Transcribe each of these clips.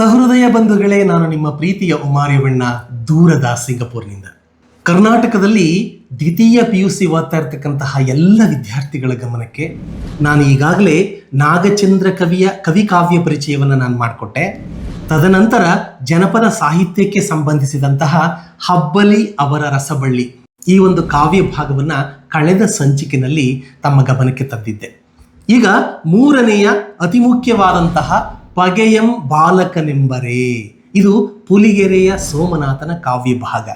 ಸಹೃದಯ ಬಂಧುಗಳೇ, ನಾನು ನಿಮ್ಮ ಪ್ರೀತಿಯ ಉಮಾರ್ಯವಣ್ಣ ದೂರದ ಸಿಂಗಪುರ್ನಿಂದ. ಕರ್ನಾಟಕದಲ್ಲಿ ದ್ವಿತೀಯ ಪಿ ಯು ಸಿ ಓದ್ತಾ ಇರ್ತಕ್ಕಂತಹ ಎಲ್ಲ ವಿದ್ಯಾರ್ಥಿಗಳ ಗಮನಕ್ಕೆ ನಾನು ಈಗಾಗಲೇ ನಾಗಚಂದ್ರ ಕವಿಯ ಕವಿ ಕಾವ್ಯ ಪರಿಚಯವನ್ನು ನಾನು ಮಾಡಿಕೊಟ್ಟೆ. ತದನಂತರ ಜನಪದ ಸಾಹಿತ್ಯಕ್ಕೆ ಸಂಬಂಧಿಸಿದಂತಹ ಹಬ್ಬಲಿ ಅವರ ರಸಬಳ್ಳಿ ಈ ಒಂದು ಕಾವ್ಯ ಭಾಗವನ್ನು ಕಳೆದ ಸಂಚಿಕೆಯಲ್ಲಿ ತಮ್ಮ ಗಮನಕ್ಕೆ ತಂದಿದ್ದೆ. ಈಗ ಮೂರನೆಯ ಅತಿ ಮುಖ್ಯವಾದಂತಹ ಪಗೆಯಂ ಬಾಲಕನೆಂಬರೇ. ಇದು ಪುಲಿಗೆರೆಯ ಸೋಮನಾಥನ ಕಾವ್ಯ ಭಾಗ.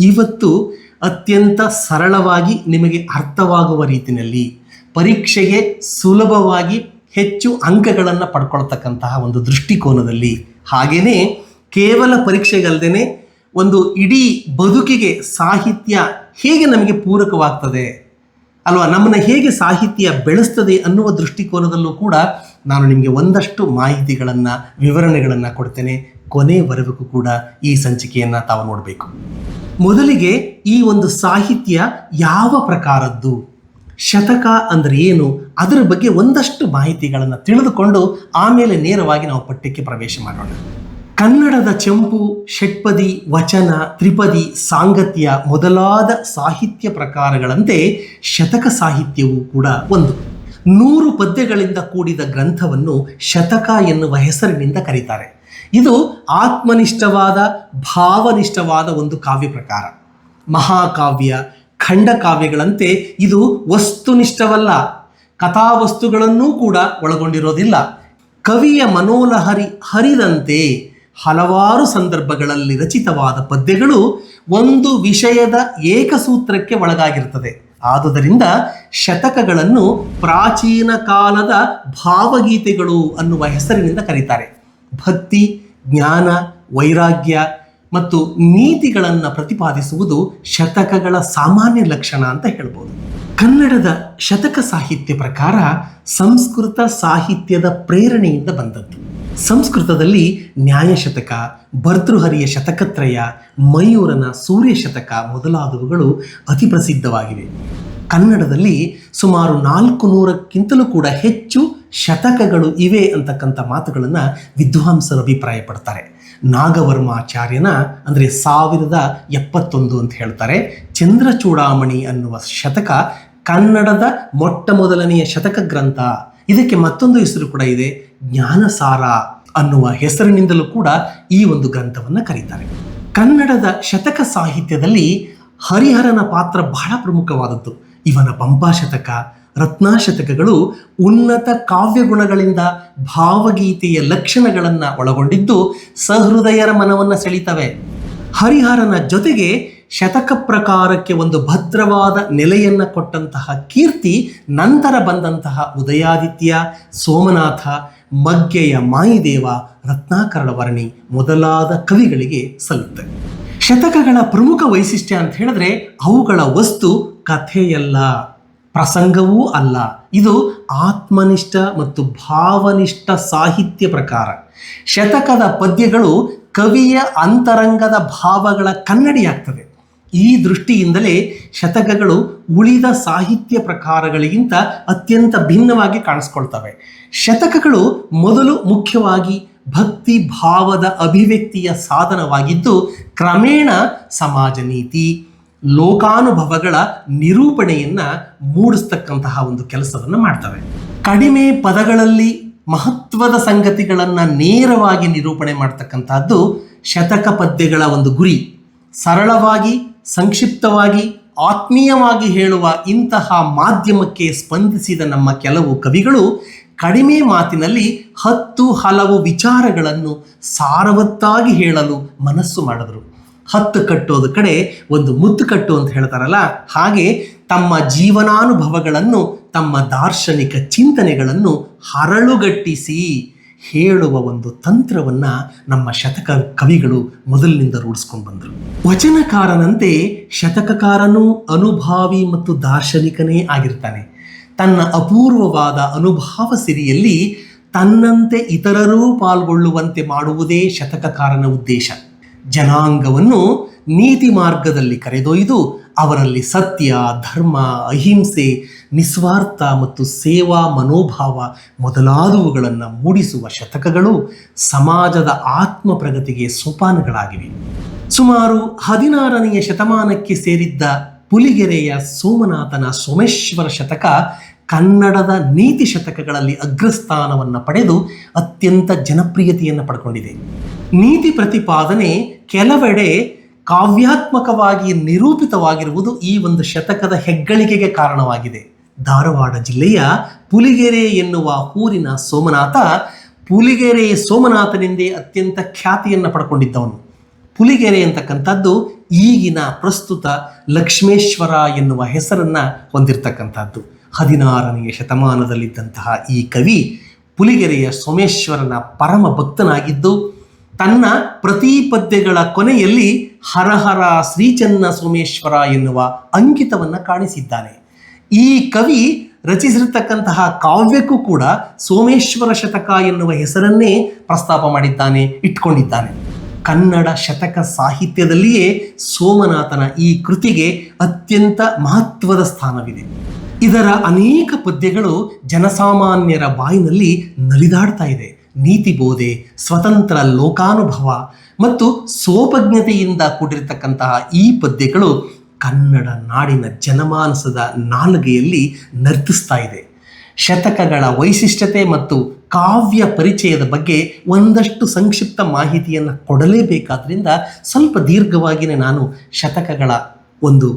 ಇವತ್ತು ಅತ್ಯಂತ ಸರಳವಾಗಿ ನಿಮಗೆ ಅರ್ಥವಾಗುವ ರೀತಿಯಲ್ಲಿ ಪರೀಕ್ಷೆಗೆ ಸುಲಭವಾಗಿ ಹೆಚ್ಚು ಅಂಕಗಳನ್ನು ಪಡ್ಕೊಳ್ತಕ್ಕಂತಹ ಒಂದು ದೃಷ್ಟಿಕೋನದಲ್ಲಿ. ಹಾಗೆಯೇ ಕೇವಲ ಪರೀಕ್ಷೆಗಲ್ಲದೆ ಒಂದು ಇಡೀ ಬದುಕಿಗೆ ಸಾಹಿತ್ಯ ಹೇಗೆ ನಮಗೆ ಪೂರಕವಾಗ್ತದೆ? ಅಲ್ವಾ? ನಮ್ಮನ್ನು ಹೇಗೆ ಸಾಹಿತ್ಯ ಬೆಳೆಸ್ತದೆ ಅನ್ನುವ ದೃಷ್ಟಿಕೋನದಲ್ಲೂ ಕೂಡ ನಾನು ನಿಮಗೆ ಒಂದಷ್ಟು ಮಾಹಿತಿಗಳನ್ನು, ವಿವರಣೆಗಳನ್ನು ಕೊಡ್ತೇನೆ. ಕೊನೆವರೆಗೂ ಕೂಡ ಈ ಸಂಚಿಕೆಯನ್ನು ತಾವು ನೋಡಬೇಕು. ಮೊದಲಿಗೆ ಈ ಒಂದು ಸಾಹಿತ್ಯ ಯಾವ ಪ್ರಕಾರದ್ದು? ಶತಕ ಅಂದ್ರೆ ಏನು? ಅದರ ಬಗ್ಗೆ ಒಂದಷ್ಟು ಮಾಹಿತಿಗಳನ್ನು ತಿಳಿದುಕೊಂಡು ಆಮೇಲೆ ನೇರವಾಗಿ ನಾವು ಪಠ್ಯಕ್ಕೆ ಪ್ರವೇಶ ಮಾಡೋಣ. ಕನ್ನಡದ ಚಂಪು, ಷಟ್ಪದಿ, ವಚನ, ತ್ರಿಪದಿ, ಸಾಂಗತ್ಯ ಮೊದಲಾದ ಸಾಹಿತ್ಯ ಪ್ರಕಾರಗಳಂತೆ ಶತಕ ಸಾಹಿತ್ಯವೂ ಕೂಡ ಒಂದು. ನೂರು ಪದ್ಯಗಳಿಂದ ಕೂಡಿದ ಗ್ರಂಥವನ್ನು ಶತಕ ಎನ್ನುವ ಹೆಸರಿನಿಂದ ಕರೀತಾರೆ. ಇದು ಆತ್ಮನಿಷ್ಠವಾದ, ಭಾವನಿಷ್ಠವಾದ ಒಂದು ಕಾವ್ಯ ಪ್ರಕಾರ. ಮಹಾಕಾವ್ಯ, ಖಂಡಕಾವ್ಯಗಳಂತೆ ಇದು ವಸ್ತುನಿಷ್ಠವಲ್ಲ. ಕಥಾವಸ್ತುಗಳನ್ನೂ ಕೂಡ ಒಳಗೊಂಡಿರೋದಿಲ್ಲ. ಕವಿಯ ಮನೋಲಹರಿ ಹರಿದಂತೆ ಹಲವಾರು ಸಂದರ್ಭಗಳಲ್ಲಿ ರಚಿತವಾದ ಪದ್ಯಗಳು ಒಂದು ವಿಷಯದ ಏಕಸೂತ್ರಕ್ಕೆ ಒಳಗಾಗಿರುತ್ತದೆ. ಆದುದರಿಂದ ಶತಕಗಳನ್ನು ಪ್ರಾಚೀನ ಕಾಲದ ಭಾವಗೀತೆಗಳು ಅನ್ನುವ ಹೆಸರಿನಿಂದ ಕರೀತಾರೆ. ಭಕ್ತಿ, ಜ್ಞಾನ, ವೈರಾಗ್ಯ ಮತ್ತು ನೀತಿಗಳನ್ನು ಪ್ರತಿಪಾದಿಸುವುದು ಶತಕಗಳ ಸಾಮಾನ್ಯ ಲಕ್ಷಣ ಅಂತ ಹೇಳ್ಬೋದು. ಕನ್ನಡದ ಶತಕ ಸಾಹಿತ್ಯ ಪ್ರಕಾರ ಸಂಸ್ಕೃತ ಸಾಹಿತ್ಯದ ಪ್ರೇರಣೆಯಿಂದ ಬಂದದ್ದು. ಸಂಸ್ಕೃತದಲ್ಲಿ ನ್ಯಾಯಶತಕ ಭರ್ತೃಹರಿಯ ಶತಕತ್ರಯ, ಮಯೂರನ ಸೂರ್ಯ ಶತಕ ಮೊದಲಾದವುಗಳು ಅತಿ ಪ್ರಸಿದ್ಧವಾಗಿವೆ. ಕನ್ನಡದಲ್ಲಿ ಸುಮಾರು ನಾಲ್ಕು ನೂರಕ್ಕಿಂತಲೂ ಕೂಡ ಹೆಚ್ಚು ಶತಕಗಳು ಇವೆ ಅಂತಕ್ಕಂಥ ಮಾತುಗಳನ್ನು ವಿದ್ವಾಂಸರು ಅಭಿಪ್ರಾಯಪಡ್ತಾರೆ. ನಾಗವರ್ಮಾಚಾರ್ಯನ ಅಂದರೆ ಸಾವಿರದ ಎಪ್ಪತ್ತೊಂದು ಅಂತ ಹೇಳ್ತಾರೆ. ಚಂದ್ರಚೂಡಾಮಣಿ ಅನ್ನುವ ಶತಕ ಕನ್ನಡದ ಮೊಟ್ಟ ಮೊದಲನೆಯ ಶತಕ ಗ್ರಂಥ. ಇದಕ್ಕೆ ಮತ್ತೊಂದು ಹೆಸರು ಕೂಡ ಇದೆ, ಜ್ಞಾನಸಾರ ಅನ್ನುವ ಹೆಸರಿನಿಂದಲೂ ಕೂಡ ಈ ಒಂದು ಗ್ರಂಥವನ್ನು ಕರೀತಾರೆ. ಕನ್ನಡದ ಶತಕ ಸಾಹಿತ್ಯದಲ್ಲಿ ಹರಿಹರನ ಪಾತ್ರ ಬಹಳ ಪ್ರಮುಖವಾದದ್ದು. ಇವನ ಪಂಪಾಶತಕ ರತ್ನಾಶತಕಗಳು ಉನ್ನತ ಕಾವ್ಯ ಗುಣಗಳಿಂದ ಭಾವಗೀತೆಯ ಲಕ್ಷಣಗಳನ್ನು ಒಳಗೊಂಡಿದ್ದು ಸಹೃದಯರ ಮನವನ್ನು ಸೆಳೀತವೆ. ಹರಿಹರನ ಜೊತೆಗೆ ಶತಕ ಪ್ರಕಾರಕ್ಕೆ ಒಂದು ಭದ್ರವಾದ ನೆಲೆಯನ್ನು ಕೊಟ್ಟಂತಹ ಕೀರ್ತಿ ನಂತರ ಬಂದಂತಹ ಉದಯಾದಿತ್ಯ, ಸೋಮನಾಥ, ಮಗ್ಗೆಯ ಮಾಯಿದೇವ ರತ್ನಾಕರಣ ವರ್ಣಿ ಮೊದಲಾದ ಕವಿಗಳಿಗೆ ಸಲ್ಲುತ್ತೆ. ಶತಕಗಳ ಪ್ರಮುಖ ವೈಶಿಷ್ಟ್ಯ ಅಂತ ಹೇಳಿದ್ರೆ ಅವುಗಳ ವಸ್ತು ಕಥೆಯಲ್ಲ, ಪ್ರಸಂಗವೂ ಅಲ್ಲ. ಇದು ಆತ್ಮನಿಷ್ಠ ಮತ್ತು ಭಾವನಿಷ್ಠ ಸಾಹಿತ್ಯ ಪ್ರಕಾರ. ಶತಕದ ಪದ್ಯಗಳು ಕವಿಯ ಅಂತರಂಗದ ಭಾವಗಳ ಕನ್ನಡಿಯಾಗ್ತದೆ. ಈ ದೃಷ್ಟಿಯಿಂದಲೇ ಶತಕಗಳು ಉಳಿದ ಸಾಹಿತ್ಯ ಪ್ರಕಾರಗಳಿಗಿಂತ ಅತ್ಯಂತ ಭಿನ್ನವಾಗಿ ಕಾಣಿಸ್ಕೊಳ್ತವೆ. ಶತಕಗಳು ಮೊದಲು ಮುಖ್ಯವಾಗಿ ಭಕ್ತಿ ಭಾವದ ಅಭಿವ್ಯಕ್ತಿಯ ಸಾಧನವಾಗಿದ್ದು, ಕ್ರಮೇಣ ಸಮಾಜ ನೀತಿ, ಲೋಕಾನುಭವಗಳ ನಿರೂಪಣೆಯನ್ನ ಮೂಡಿಸ್ತಕ್ಕಂತಹ ಒಂದು ಕೆಲಸವನ್ನು ಮಾಡ್ತವೆ. ಕಡಿಮೆ ಪದಗಳಲ್ಲಿ ಮಹತ್ವದ ಸಂಗತಿಗಳನ್ನು ನೇರವಾಗಿ ನಿರೂಪಣೆ ಮಾಡ್ತಕ್ಕಂತಹದ್ದು ಶತಕ ಪದ್ಯಗಳ ಒಂದು ಗುರಿ. ಸರಳವಾಗಿ ಸಂಕ್ಷಿಪ್ತವಾಗಿ ಆತ್ಮೀಯವಾಗಿ ಹೇಳುವ ಇಂತಹ ಮಾಧ್ಯಮಕ್ಕೆ ಸ್ಪಂದಿಸಿದ ನಮ್ಮ ಕೆಲವು ಕವಿಗಳು ಕಡಿಮೆ ಮಾತಿನಲ್ಲಿ ಹತ್ತು ಹಲವು ವಿಚಾರಗಳನ್ನು ಸಾರವತ್ತಾಗಿ ಹೇಳಲು ಮನಸ್ಸು ಮಾಡಿದರು. ಹತ್ತು ಕಟ್ಟೋದ ಕಡೆ, ಒಂದು ಮುತ್ತು ಕಟ್ಟು ಅಂತ ಹೇಳ್ತಾರಲ್ಲ, ಹಾಗೆ ತಮ್ಮ ಜೀವನಾನುಭವಗಳನ್ನು, ತಮ್ಮ ದಾರ್ಶನಿಕ ಚಿಂತನೆಗಳನ್ನು ಹರಳುಗಟ್ಟಿಸಿ ಹೇಳುವ ಒಂದು ತಂತ್ರವನ್ನ ನಮ್ಮ ಶತಕ ಕವಿಗಳು ಮೊದಲಿನಿಂದ ರೂಢಿಸ್ಕೊಂಡು ಬಂದರು. ವಚನಕಾರನಂತೆ ಶತಕಕಾರನೂ ಅನುಭಾವಿ ಮತ್ತು ದಾರ್ಶನಿಕನೇ ಆಗಿರ್ತಾನೆ. ತನ್ನ ಅಪೂರ್ವವಾದ ಅನುಭಾವ ಸಿರಿಯಲ್ಲಿ ತನ್ನಂತೆ ಇತರರೂ ಪಾಲ್ಗೊಳ್ಳುವಂತೆ ಮಾಡುವುದೇ ಶತಕಕಾರನ ಉದ್ದೇಶ. ಜನಾಂಗವನ್ನು ನೀತಿ ಮಾರ್ಗದಲ್ಲಿ ಕರೆದೊಯ್ದು ಅವರಲ್ಲಿ ಸತ್ಯ, ಧರ್ಮ, ಅಹಿಂಸೆ, ನಿಸ್ವಾರ್ಥ ಮತ್ತು ಸೇವಾ, ಮನೋಭಾವ ಮೊದಲಾದವುಗಳನ್ನು ಮೂಡಿಸುವ ಶತಕಗಳು ಸಮಾಜದ ಆತ್ಮ ಪ್ರಗತಿಗೆ ಸೋಪಾನಗಳಾಗಿವೆ. ಸುಮಾರು ಹದಿನಾರನೆಯ ಶತಮಾನಕ್ಕೆ ಸೇರಿದ್ದ ಪುಲಿಗೆರೆಯ ಸೋಮನಾಥನ ಸೋಮೇಶ್ವರ ಶತಕ ಕನ್ನಡದ ನೀತಿ ಶತಕಗಳಲ್ಲಿ ಅಗ್ರಸ್ಥಾನವನ್ನು ಪಡೆದು ಅತ್ಯಂತ ಜನಪ್ರಿಯತೆಯನ್ನು ಪಡ್ಕೊಂಡಿದೆ. ನೀತಿ ಪ್ರತಿಪಾದನೆ ಕೆಲವೆಡೆ ಕಾವ್ಯಾತ್ಮಕವಾಗಿ ನಿರೂಪಿತವಾಗಿರುವುದು ಈ ಒಂದು ಶತಕದ ಹೆಗ್ಗಳಿಕೆಗೆ ಕಾರಣವಾಗಿದೆ. ಧಾರವಾಡ ಜಿಲ್ಲೆಯ ಪುಲಿಗೆರೆ ಎನ್ನುವ ಊರಿನ ಸೋಮನಾಥ, ಪುಲಿಗೆರೆ ಸೋಮನಾಥನೆಂದೇ ಅತ್ಯಂತ ಖ್ಯಾತಿಯನ್ನು ಪಡ್ಕೊಂಡಿದ್ದವನು. ಪುಲಿಗೆರೆ ಅಂತಕ್ಕಂಥದ್ದು ಈಗಿನ ಪ್ರಸ್ತುತ ಲಕ್ಷ್ಮೇಶ್ವರ ಎನ್ನುವ ಹೆಸರನ್ನ ಹೊಂದಿರತಕ್ಕಂಥದ್ದು. ಹದಿನಾರನೆಯ ಶತಮಾನದಲ್ಲಿದ್ದಂತಹ ಈ ಕವಿ ಪುಲಿಗೆರೆಯ ಸೋಮೇಶ್ವರನ ಪರಮ ಭಕ್ತನಾಗಿದ್ದು, ತನ್ನ ಪ್ರತಿ ಪದ್ಯಗಳ ಕೊನೆಯಲ್ಲಿ ಹರಹರ ಶ್ರೀಚನ್ನ ಸೋಮೇಶ್ವರ ಎನ್ನುವ ಅಂಕಿತವನ್ನು ಕಾಣಿಸಿದ್ದಾನೆ. ಈ ಕವಿ ರಚಿಸಿರ್ತಕ್ಕಂತಹ ಕಾವ್ಯಕ್ಕೂ ಕೂಡ ಸೋಮೇಶ್ವರ ಶತಕ ಎನ್ನುವ ಹೆಸರನ್ನೇ ಪ್ರಸ್ತಾಪ ಮಾಡಿದ್ದಾನೆ, ಇಟ್ಕೊಂಡಿದ್ದಾನೆ. ಕನ್ನಡ ಶತಕ ಸಾಹಿತ್ಯದಲ್ಲಿಯೇ ಸೋಮನಾಥನ ಈ ಕೃತಿಗೆ ಅತ್ಯಂತ ಮಹತ್ವದ ಸ್ಥಾನವಿದೆ. ಇದರ ಅನೇಕ ಪದ್ಯಗಳು ಜನಸಾಮಾನ್ಯರ ಬಾಯಿನಲ್ಲಿ ನಲಿದಾಡ್ತಾ ಇದೆ. ನೀತಿ ಬೋಧೆ, ಸ್ವತಂತ್ರ ಲೋಕಾನುಭವ ಮತ್ತು ಸೋಪಜ್ಞತೆಯಿಂದ ಕೂಡಿರತಕ್ಕಂತಹ ಈ ಪದ್ಯಗಳು ಕನ್ನಡ ನಾಡಿನ ಜನಮಾನಸದ ನಾಲಿಗೆಯಲ್ಲಿ ನರ್ತಿಸ್ತಾ ಇದೆ. ಶತಕಗಳ ವೈಶಿಷ್ಟ್ಯತೆ ಮತ್ತು ಕಾವ್ಯ ಪರಿಚಯದ ಬಗ್ಗೆ ಒಂದಷ್ಟು ಸಂಕ್ಷಿಪ್ತ ಮಾಹಿತಿಯನ್ನು ಕೊಡಲೇಬೇಕಾದ್ರಿಂದ ಸ್ವಲ್ಪ ದೀರ್ಘವಾಗಿಯೇ ನಾನು ಶತಕಗಳ ಒಂದು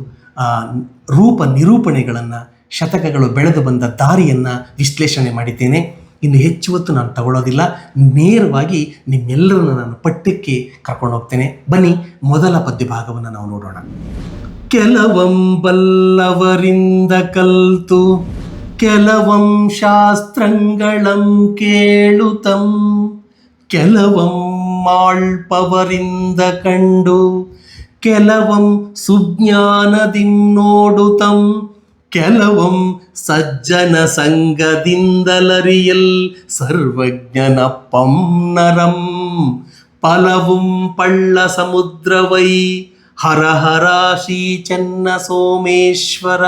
ರೂಪ ನಿರೂಪಣೆಗಳನ್ನು, ಶತಕಗಳು ಬೆಳೆದು ಬಂದ ದಾರಿಯನ್ನು ವಿಶ್ಲೇಷಣೆ ಮಾಡಿದ್ದೇನೆ. ಇನ್ನು ಹೆಚ್ಚು ಹೊತ್ತು ನಾನು ತಗೊಳ್ಳೋದಿಲ್ಲ. ನೇರವಾಗಿ ನಿಮ್ಮೆಲ್ಲರನ್ನು ನಾನು ಪಠ್ಯಕ್ಕೆ ಕರ್ಕೊಂಡು ಹೋಗ್ತೇನೆ. ಬನ್ನಿ, ಮೊದಲ ಪದ್ಯ ಭಾಗವನ್ನು ನಾವು ನೋಡೋಣ. ಕೆಲವಂಬಲ್ಲವರಿಂದ ಕಲ್ತು, ಕೆಲವಂ ಶಾಸ್ತ್ರಗಳಂ ಕೇಳುತಂ, ಕೆಲವಂ ಮಾಳ್ಪವರಿಂದ ಕಂಡು, ಕೆಲವಂ ಸುಜ್ಞಾನದಿಂ ನೋಡುತಂ ಕೆಲವಂ ಸಜ್ಜನ ಸಂಗದಿಂದಲರಿಯಲ್ ಸರ್ವಜ್ಞನಪ್ಪಂ ನರಂ. ಪಲವುಂ ಪಳ್ಳ ಸಮುದ್ರವೈ ಹರಹರಾಶಿ ಚೆನ್ನ ಸೋಮೇಶ್ವರ.